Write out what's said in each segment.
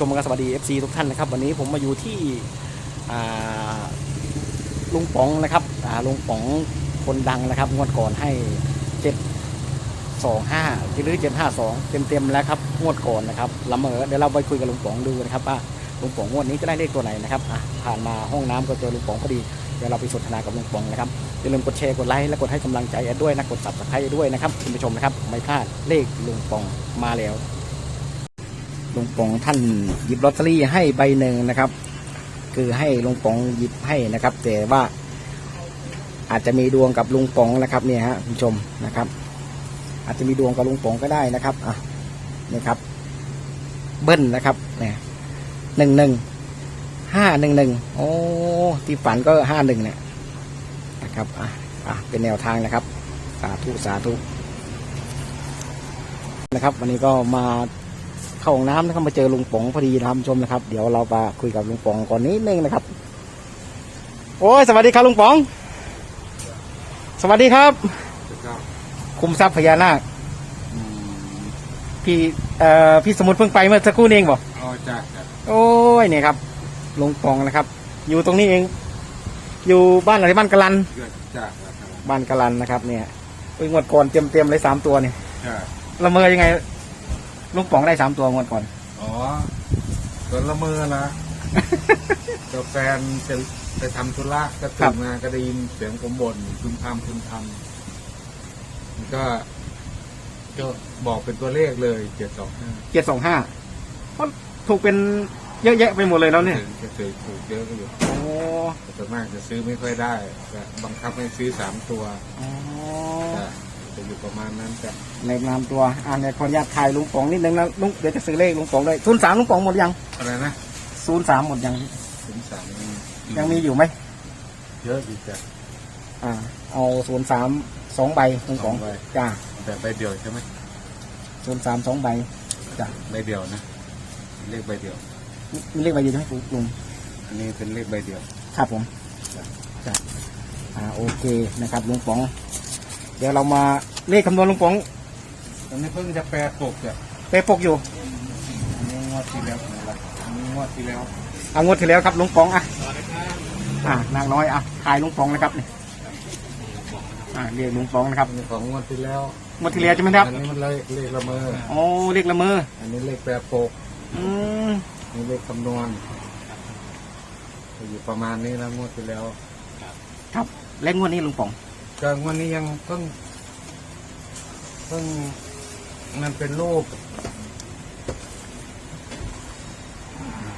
ชมกันสวัสดี FC ทุกท่านนะครับ วันนี้ผมมาอยู่ที่ลุงป๋องนะครับลุงป๋องคนดังนะครับ งวดก่อนให้เจ็ดสองห้าหรือเจ็ดห้าสองเต็มเต็มๆแล้วครับงวดก่อนนะครับละเมอเดี๋ยวเราไปคุยกับลุงป๋องดูนะครับว่าลุงป๋องงวดนี้จะได้เลขตัวไหนนะครับผ่านมาห้องน้ำก็เจอลุงป๋องพอดีเดี๋ยวเราไปสนทนากับลุงป๋องนะครับอย่าลืมกดแชร์กดไลค์และกดให้กำลังใจแอดด้วยนะกดซับสไครต์ด้วยนะครับคุณผู้ชมนะครับไม่พลาดเลขลุงป๋องมาแล้ว ลุงปองท่านหยิบลอตเตอรี่ให้ใบหนึ่งนะครับ คือให้ลุงปองหยิบให้นะครับ แต่ว่าอาจจะมีดวงกับลุงปองนะครับเนี่ยฮะคุณผู้ชมนะครับ อาจจะมีดวงกับลุงปองก็ได้นะครับอะนี่ครับ เบิ้ลนะครับเนี่ยหนึ่งหนึ่งห้าหนึ่งหนึ่งโอ้ที่ฝันก็ห้าหนึ่งเนี่ยนะครับอะอะเป็นแนวทางนะครับ สาธุสาธุนะครับ วันนี้ก็มา เข้าห้องน้ำนะครับมาเจอลุงป๋องพอดีนะครับคุณผู้ชมนะครับ เดี๋ยวเรามาคุยกับลุงป๋องก่อนนิดนึงนะครับ โอ้ยสวัสดีครับลุงป๋อง สวัสดีครับครับ คุมทรัพย์พญานาคพี่เอ่อพี่สมุทรเพิ่งไปเมื่อสักครู่นี้เองบอกเอาจากจากโอ้ยเนี่ยครับลุงป๋องนะครับ อยู่ตรงนี้เอง อยู่บ้านอะไรบ้านกะลันเกิดจากนะครับบ้านกะลันนะครับ เนี่ยเอ้ยงวดก่อนเตรียมเตรียมๆเลยสามตัวเนี่ยจากละเมอยังไง ลุงป๋องได้สามตัวงวดก่อน อ๋อส่วนละเมอนะกับแฟนจะไปทำธุระก็ครัตื่บนมาก็ได้ยินเสียงผมบ่นพึมพำพึมพำมันก็ก็บอกเป็นตัวเลขเลยเจ็ดสองห้าเจ็ดสองห้าถูกเป็นเยอะแยะไปหมดเลยแล้วเนี่ยจะเคยถูกเยอะก็อยู่โอ้แต่ส่วนมากจะซื้อไม่ค่อยได้แต่บังคับให้ซื้อสามตัวอ๋อแต่จะอยู่ประมาณนั้นแต่ในนามตัวอ่าเนี่ยขออนุญาตถ่ายลุงป๋องนิดนึงนะลุงเดี๋ยวจะซื้อเลขลุงป๋องเลยศูนย์สามลุงป๋องหมดยังอะไรนะศูนย์สามหมดยังถึงสามยังมีอยู่ไหมเยอะอยู่จ้ะอ่า เอาศูนย์สามสองใบลุงป๋องสองใบ จ้าแต่ใบเดียวใช่ไหมศูนย์สามสองใบจ้าใบเดียวนะเลขใบเดียว มีเลขใบเดียวใช่ไหมลุง อันนี้เป็นเลขใบเดียว ครับผมจ้าอ่าโอเคนะครับลุงป๋อง เดี๋ยวเรามาเลขคำนวณลุงป๋อง อันนี้เพิ่งจะแปลปกอะไปปกอยู่อันนี้งวดที่แล้วนะครับอันนี้งวดที่แล้วเอางวดที่แล้วครับลุงป๋องอะอ่านางน้อยอะถ่ายลุงป๋องนะครับนี่อ่าเรียกลุงป๋องนะครับอันนี้ของงวดที่แล้วงวดที่แล้วใช่ไหมครับอันนี้มันเลขเลขละเมอโอ้เลขละเมออันนี้เลขแปลปกอืมอันนี้เลขคำนวณก็อยู่ประมาณนี้นะงวดที่แล้วครับและงวดนี้ลุงป๋องก็งวดนี้ยังเพิ่งเพิ่ง มันเป็นรูป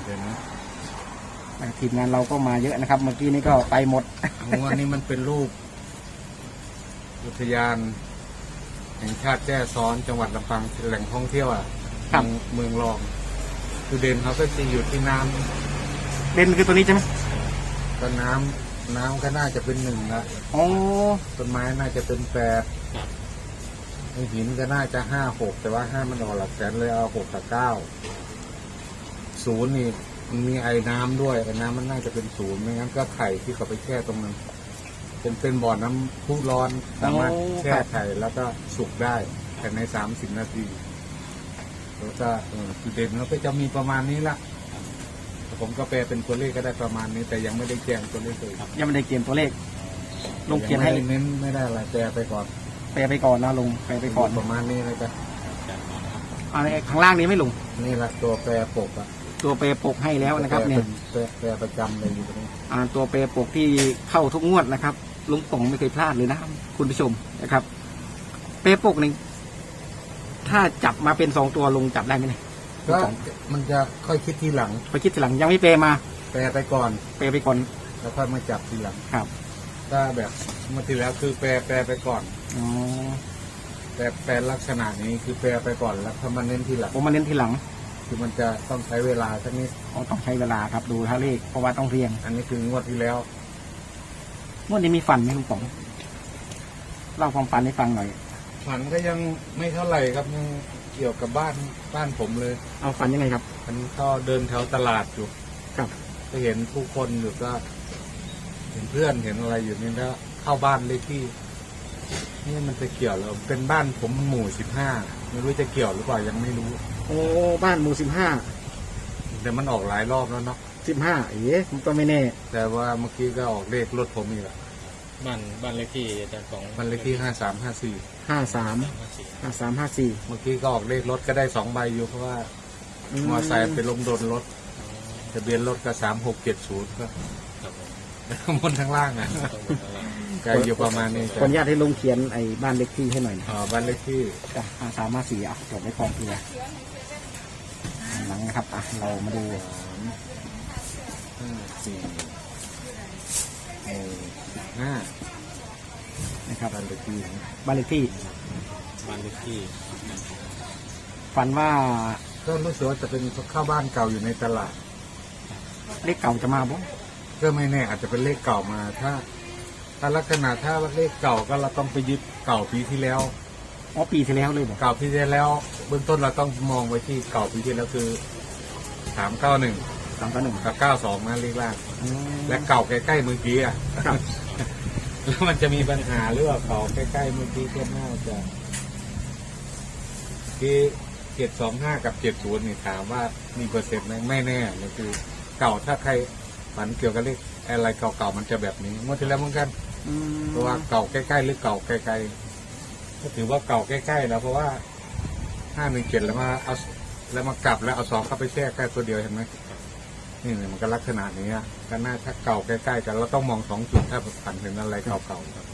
เดี๋ยวนะอ่าทีมงานเราก็มาเยอะนะครับ เมื่อกี้นี้ก็ไปหมดงวดนี้มันเป็นรูป อุทยานแห่งชาติแจ้ซ้อนจังหวัดลำปางเป็นแหล่งท่องเที่ยวอะครับ เมืองรองคือเด่นเขาก็จะอยู่ที่น้เด่นคือตัวนี้ใช่ไหมำก็น้ำน้ำก็น่าจะเป็นหนึ่งละอ๋อต้นไม้น่าจะเป็นแปด ไอ้หินก็น่าจะห้าหกแต่ว่าห้ามันออกหลักแสนเลยเอาหกกับเก้าศูนย์นี่มันมีไอ้น้ำด้วยไอ้น้ำมันน่าจะเป็นศูนย์ไม่งั้นก็ไข่ที่เขาไปแช่ตรงนั้นเป็นเป็นบ่อน้ำพุร้อนสามารถแช่ไข่แล้วก็สุกได้ภายในสามสิบนาทีแล้วก็เออจุดเด่นเขาก็จะมีประมาณนี้ละแต่ผมก็แปลเป็นตัวเลขก็ได้ประมาณนี้ แต่ยังไม่ได้แจ้งตัวเลขเลยยังไม่ได้เขียนตัวเลขลงเขียนให้งไม่ได้เน้นไม่ได้อะไรแปลไปก่อน แปลไปก่อนนะลุงแปลไปก่อนประมาณนี้นะจ๊ะอันนี้ข้างล่างนี้ไหม่ลุงนี่แหละตัวแปรปกอะตัวแปลปกให้แล้วนะครับ เนี่ยแปลแปลประจำเลยอยู่ตรงนี้อ่าตัวแปรปกที่เข้าทุกงวดนะครับลุงป๋องไม่เคยพลาดเลยนะคุณผู้ชมนะครับแปรปกหนึ่งถ้าจับมาเป็นสองตัวลุงจับได้ไหมเนี่ยก็มันจะค่อยคิดทีหลังไปคิดทีหลังยังไม่แปลมา แปลไปก่อนแปลไปก่อน แล้วค่อยมาจับทีหลังครับ ถ้าแบบเมื่อที่แล้วคือแปลแปลไปก่อน อ๋อแปลแปลลักษณะนี้คือแปลไปก่อนแล้วถ้ามาเน้นทีหลังผมมาเน้นทีหลังคือมันจะต้องใช้เวลาสักนิดอ๋อต้องใช้เวลาครับดูท่าเลขเพราะว่าต้องเรียงอันนี้คืองวดที่แล้วงวดนี้มีฝันไหมลุงป๋องเล่าความฝันให้ฟังหน่อย ฝันก็ยังไม่เท่าไหร่ครับยังเกี่ยวกับบ้านบ้านผมเลย เอาฝันยังไงครับ อันนี้ก็เดินแถวตลาดอยู่ครับก็เห็นผู้คนอยู่ก็ เห็นเพื่อนเห็นอะไรอยู่นี่แล้วเข้าบ้านเลขที่ นี่มันจะเกี่ยวเหรอเป็นบ้านผมหมู่สิบห้าไม่รู้จะเกี่ยวหรือเปล่ายังไม่รู้ โอ้บ้านหมู่สิบห้าแต่มันออกหลายรอบแล้วเนาะสิบห้าเอ๊ะมันก็ไม่แน่ แต่ว่าเมื่อกี้ก็ออกเลขรถผมอีกอะบ้านบ้านเลขที่อาจารย์ของมันเลขที่ห้าสามห้าสี่ห้าสามห้าสี่ห้าสามห้าสี่เมื่อกี้ก็ออกเลขรถก็ได้สองใบอยู่เพราะว่ามอไซค์ไปลงโดนรถทะเบียนรถก็สามหกเจ็ดศูนย์ก็ครับผมข้างบนข้างล่างอะ ต้องบนอะไรก็อยู่ประมาณนี้ขจ้ะออนุญาตให้ลุงเขียนไอ้บ้านเลขที่ให้หน่อยนะอ่าบ้านเลขที่ จ้ะห้าสามห้าสี่อะจดไว้ก่อนเพื่อหลังนะครับอะเรามาดูสามห้าสี่เออห้านะครับบ้านเลขที่บ้านเลขที่ บ้านเลขที่ฝันว่าก็รู้สึกว่าจะเป็นข้าวบ้านเก่าอยู่ในตลาด เลขเก่าจะมาบ่ก็ไม่แน่อาจจะเป็นเลขเก่ามา ถ้า ถ้าลักษณะถ้าเลขเก่าก็เราต้องไปยึดเก่าปีที่แล้ว อ๋อปีที่แล้วเลยบ่เก่าปีที่แล้ว เบื้องต้นเราต้องมองไว้ที่เก่าปีที่แล้วคือสามเก้าหนึ่งสามต่อหนึ่งกับเก้าสองนะเลขล่างอืมและเก่าใกล้ๆเมื่อกี้อะครับแล้วมันจะมีปัญหาหรือว่าเก่าใกล้ๆเมื่อกี้ก็น่าจะที่เจ็ดสองห้ากับเจ็ดศูนย์นี่ถามว่ามีเปอร์เซ็นต์ไหมไม่แน่เลยคือ เก่าถ้าใครฝันเกี่ยวกับเลขอะไรเก่าๆมันจะแบบนี้เมื่อที่แล้วเหมือนกันอืม เพราะว่าเก่าใกล้ๆหรือเก่าไกลๆก็ถือว่าเก่าใกล้ๆแล้วเพราะว่าห้าหนึ่งเจ็ดแล้วมาเอาแล้วมากลับแล้วเอาสองเข้าไปแทรกแค่ตัวเดียวเห็นไหมนี่เนี่ยมันก็ลักษณะนี้อะก็น่าถ้าเก่าใกล้ๆกันเราต้องมองสองจุดถ้าฝันถึงอะไรเก่าๆครับ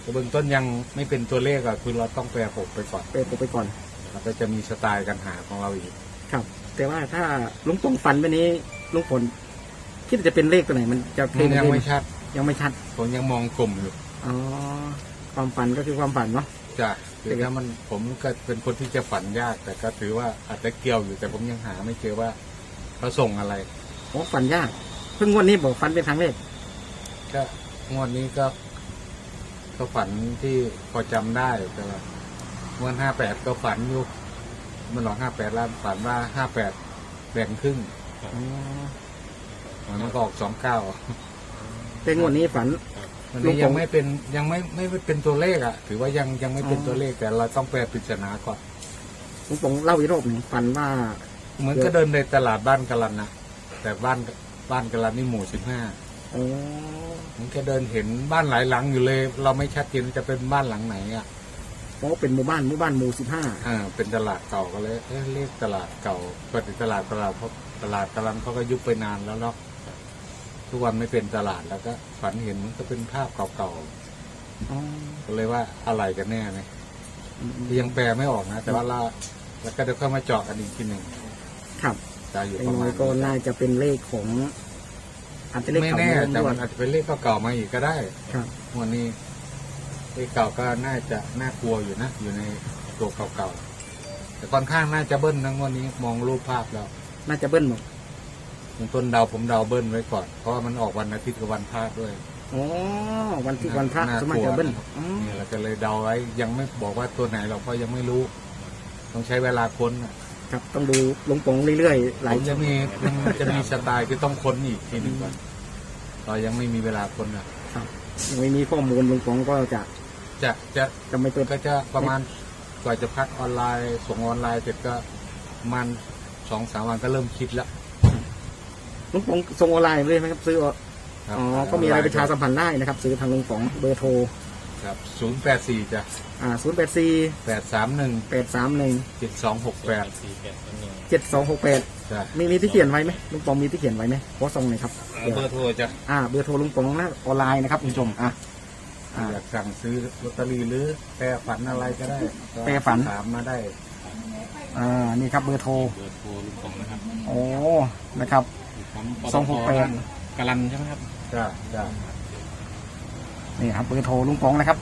แต่เบื้องต้นยังไม่เป็นตัวเลขอะคือเราต้องแปลหกไปก่อนไปไปก่อนแล้วก็จะมีสไตล์การหาของเราอีก ครับ แต่ว่าถ้าลุงตรงฝันไปนี้ลุงฝนคิดว่าจะเป็นเลขตัวไหนมันจะมันยังไม่ชัด ยังไม่ชัดผมยังมองกลุ่มอยู่อ๋อความฝันก็คือความฝันเนาะจ้ะคือถ้ามันผมก็เป็นคนที่จะฝันยาก แต่ก็ถือว่าอาจจะเกี่ยวอยู่แต่ผมยังหาไม่เจอว่าเขาส่งอะไรโอ้ฝันยาก เพิ่งงวันนี้บอกฝันเป็นครั้งแรกก็งวดนี้ก็ก็ฝันที่พอจำได้แต่ว่างวดห้าแปดก็ฝันอยู่มันหลอกห้าแปดแล้วฝันว่าห้าแปดแบ่งครึ่งอ๋อมันก็ออกสองเก้า แต่งวดนี้ฝันมันลูนี้กผมยังไม่เป็นยังไม่ไม่เป็นตัวเลขอะ ถือว่ายังยังไม่เป็นอ๋อตัวเลขแต่เราต้องแปลปริศนาก่อนลุงปงเล่าอีกรอบหนึ่งฝันว่า เหมือนก็เดินในตลาดบ้านกะลันนะแต่บ้านบ้านกะลันนี่หมู่สิบห้าโอ้มันก็เดินเห็นบ้านหลายหลังอยู่เลย เราไม่ชัดเจนจะเป็นบ้านหลังไหนอะโหเป็นหมู่บ้านหมู่บ้านหมู่สิบห้าอ่าเป็นตลาดเก่าก็เลยเอ๊ะเรียกตลาดเก่าปกติตลาดตลาดเพราะตลาดกำลังเขาก็ยุบไปนานแล้วเนาะ ทุกวันไม่เป็นตลาดแล้วก็ฝันเห็นมันก็เป็นภาพเก่าอ๋อๆก็เลยว่าอะไรกันแน่เนี่ยอืมยังแปลไม่ออกนะ แต่ว่าเราแล้วก็เดี๋ยวค่อยมาเจาะกันอีกทีหนึ่งครับจะอยู่แต่ประน้มาอณยก็น่าจะเป็นเลขของอาจจะเลขไม่เก่าแน่มาแต่ด้วมัยนอาจจะเป็นเลขเก่าๆมาอีกก็ได้ ครับ วันนี้เลขเก่าก็น่าจะน่ากลัวอยู่นะ อยู่ในตัวเก่าๆแต่ค่อนข้างน่าจะเบิ้ลนะงวันนี้มองรูปภาพแล้ว น่าจะเบิ้ลหมด ผมต้นเดาผมเดาเบิ้ลไว้ก่อน เพราะว่ามันออกวันอาทิตย์กับวันพระด้วย อ๋อวันที่วันพระน่าสวนมัยกลัวจะเบิ้ลนะครับ อ๋อนี่เราจะเลยเดาไว้ยังไม่บอกว่าตัวไหนเราเพราะยังไม่รู้ ต้องใช้เวลาค้นน่ะครับต้องดูลุงปงเรื่อยๆหผลายมจะมียังจะมีสไตล์ที่ต้องค้นอีกทีหนึ่งก่อนเรายังไม่มีเวลาค้นอะยังไม่มีข้อมูลลุงปงก็จะจะจะจะไม่เปิดก็จะประมาณกว่าจะพักออนไลน์ส่งออนไลน์เสร็จก็ประมันสองสามวันก็เริ่มคิดแล้ว ลุงปงส่งออนไลน์เลยไหมครับ ซื้อครับอ๋อก็มีอะไรประชาสัมพันธ์ได้นะครับ ซื้อทางลุงปองเบอร์โทรครับศูนย์แปดสี่จ้ะอ่าศูนย์แปดสี่แปดสามหนึ่งแปดสามหนึ่งเจ็ดสองหกแปดสี่แปดหนึ่งเจ็ดสองหกแปดจ้ะมีมีที่เขียนไว้ไหมลุงปองมีที่เขียนไว้ไหมขอส่งหน่อยครับเดี๋ยวเบอร์โทรจ้ะอ่าเบอร์โทรลุงปองนะออนไลน์นะครับคุณผู้ชมอะ อ่า อยากสั่งซื้อลอตเตอรี่หรือแปรฝันอะไรก็ได้ก็แปรฝัน ถามมาได้อ่านี่ครับเบอร์โทรเบอร์โทรลุงปองนะครับโอ้นะครับ อยู่ปั๊มปตทสองหกแปด กาลันใช่ไหมครับ จ้ะจ้ะนี่ครับเบอร์โทรลุงปองนะครับ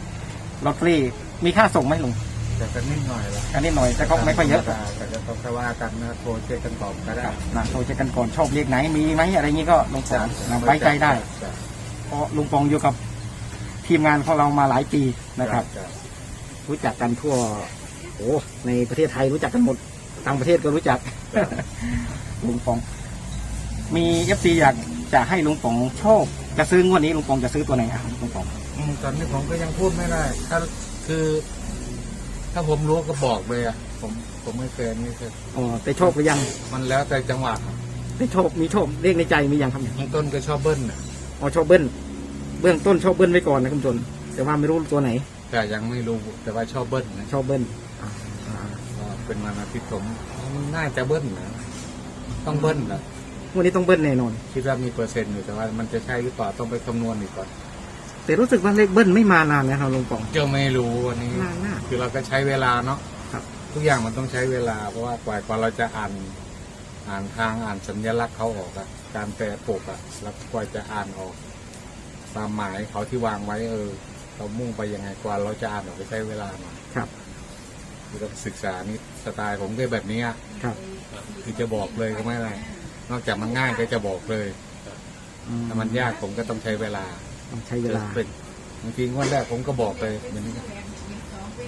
ลอตเตอรี่มีค่าส่งไหมลุงแต่ก็นิดหน่อยละอันนี้หน่อยแต่ก็ไม่ค่อยเยอะแต่ก็ต้องแค่ว่ากันนะโทรเช็คกันตอบก็ได้ครับนะโทรเช็คกันก่อนชอบเลขไหนมีไหมอะไรอย่างนี้ก็ลุงปองนะไว้ใจได้ จ้ะเพราะลุงปองอยู่กับทีมงานของเรามาหลายปีนะครับ จ้รู้จักกันทั่วโอ้ในประเทศไทยรู้จักกันหมดต่างประเทศก็รู้จักลุงปอง มีเอฟซีอยากจะให้ลุงปองโชค จะซื้องวดนี้ลุงปองจะซื้อตัวไหนอะลุงปองอืมตอนนี้ผมก็ยังพูดไม่ได้ ถ้าคือ ถ้าผมรู้ก็บอกเลยอะ ผมผมไม่เคยไม่เคยอ๋อแต่โชคหรือยังมันแล้วแต่จังหวะครับอได้โชคมีโชคเลขในใจมีอย่างครับเนี่ยเบื้องต้นก็ชอบเบิ้ลน่ะอ๋อชอบเบิ้ลเบื้องต้นชอบเบิ้ลไว้ก่อนนะคุณผู้ชมแต่ว่าไม่รู้ตัวไหนแต่ยังไม่รู้แต่ว่าชอบเบิ้ลนะชอบเบิ้ลอ่าอ่า ก็เป็นวันอาทิตย์ผมน่าจะเบิ้ลนะต้องเบิ้ลนะ วันนี้ต้องเบิ้ลแน่นอน คิดว่ามีเปอร์เซ็นต์อยู่แต่ว่ามันจะใช่หรือเปล่าต้องไปคำนวณอีกก่อนแต่รู้สึกว่าเลขเบิ้ลไม่มานานนะครับลุงปองก็ไม่รู้วันนี้ นานมาก คือเราก็ใช้เวลาเนาะครับ ทุกอย่างมันต้องใช้เวลา เพราะว่ากว่ากว่าเราจะอ่านอ่านทางอ่านสัญลักษณ์เขาออกอะการแปลปกอะแล้วกว่าจะอ่านออก ตามหมายเขาที่วางไว้เออเรามุ่งไปยังไงกว่าเราจะอ่านออกไปใช้เวลาหน่อยครับ คือต้องศึกษานี่สไตล์ผมก็แบบนี้อะครับ คือจะบอกเลยก็ไม่อะไร นอกจากมันง่ายก็จะบอกเลยอืถ้ามันยากผมก็ต้องใช้เวลาต้องใช้เวลาเป็นบางทีงวันแรกผมก็บอกเลยเหมือนนี้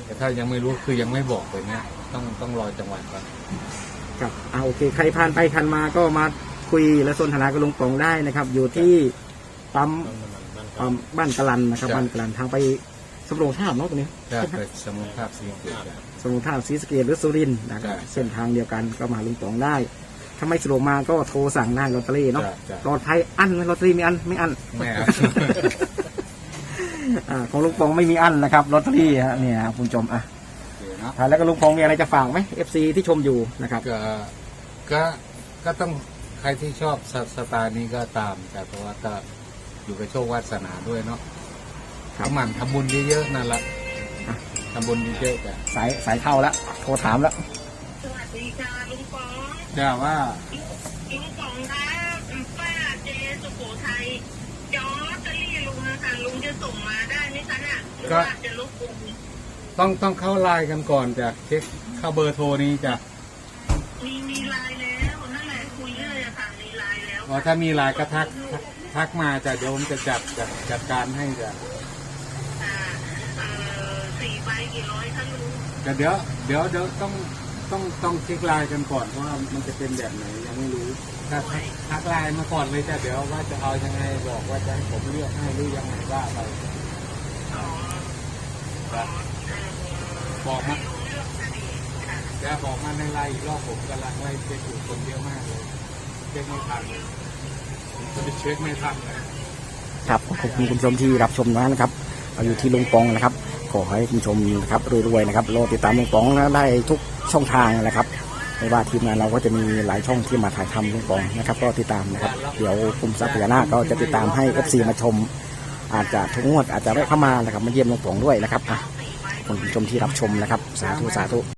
แต่ถ้ายังไม่รู้คือยังไม่บอกเลยเนี่ยต้องต้องรอจังหวะก่อนครับอ่าโอเค ใครผ่านไปผ่านมาก็มาคุยและสนทนากับลุงปองได้นะครับ อยู่ที่ปั๊มต้นน้ำมันบ้านปั๊มบ้านกะลันนะครับบ้านกะลันทางไปสำโรงท่าบเนาะตรงนี้ถ้าเกิดสมุนภาพสีเขียวจะสำโรงท่าบศรีสะเกษหรือสุรินทร์นะครับใช่เส้นทางเดียวกันก็มาลุงปองได้ ถ้าไม่สะดวกมาก็โทรสั่งได้ลอตเตอรี่เนาะจะจะปลอดภัยอันไหมลอตเตอรี่มีอันไม่อัน ไม่เอาอ่าของลุงปองไม่มีอันนะครับลอตเตอรี่ฮะเนี่ยครับคุณผู้ชมอะเดี๋ยวเนาะ อ่าแล้วก็ลุงปองมีอะไรจะฝากไหม FC ที่ชมอยู่นะครับ ก็ก็ ก็ต้องใครที่ชอบสสไตล์นี้ก็ตาม แต่เพราะว่าก็อยู่กับโชควาสนาด้วยเนาะครับ ทำหมันทำบุญเยอะๆนั่นแหละอะทำบุญเยอะๆจ้ะสายสายเข้าแล้วโทรถามแล้ว สวัสดีค่ะลุงปอง จ้าว่าลุงปองคะป้าเจสุโขทัยจอลอตเตอรี่ลุงนะคะลุงจะส่งมาได้ไหมคะเนี่ยหรือว่าจะรบกวนต้องต้องเข้าไลน์กันก่อนจ้ะเช็คเข้าเบอร์โทรนี้จ้ะมีมีไลน์แล้วนั่นแหละคุยเรื่อยอะค่ะมีไลน์แล้วอ๋อถ้ามีไลน์ก็ทักทักทักมาจ้ะเดี๋ยวผมจะจัดจัดจัดการให้จ้ะอ่าเอ่อสี่ใบกี่ร้อยคะลุงแต่เดี๋ยวเดี๋ยวเดี๋ยวต้อง ต้องต้องเช็คไลน์กันก่อนเพราะว่ามันจะเป็นแบบไหนยังไม่รู้ถ้าทักทักไลน์มาก่อนเลยจ้ะเดี๋ยวว่าจะเอายังไงบอกว่าจะให้ผมเลือกให้หรือยังไงว่าไปอ๋อจ้ะบอกมาลุงเลือกคดีค่ะจะบอกมาในไลน์อีกรอบผมกำลังไล่เช็คอยู่คนเยอะมากเลยเช็คไม่ทันผมจะไปเช็คไม่ทันเลยครับขอบคุณคุณผู้ชมที่รับชมนะครับเราอยู่ที่ลุงปองนะครับ ขอให้คุณผู้ชมนะครับรวยๆนะครับรอติดตามลุงปองนะได้ทุก ช่องทางนะครับไม่ว่าทีมงานเราก็จะมีหลายช่องที่มาถ่ายทำลุงปองนะครับ ก็ติดตามนะครับ เดี๋ยวกลุ่มทรัพย์พญานาคก็จะติดตามให้ FC มาชม อาจจะทุกงวดอาจจะได้เข้ามานะครับมาเยี่ยมลุงปองด้วยนะครับอะขอบคุณคุณผู้ชมที่รับชมนะครับ สาธุสาธุ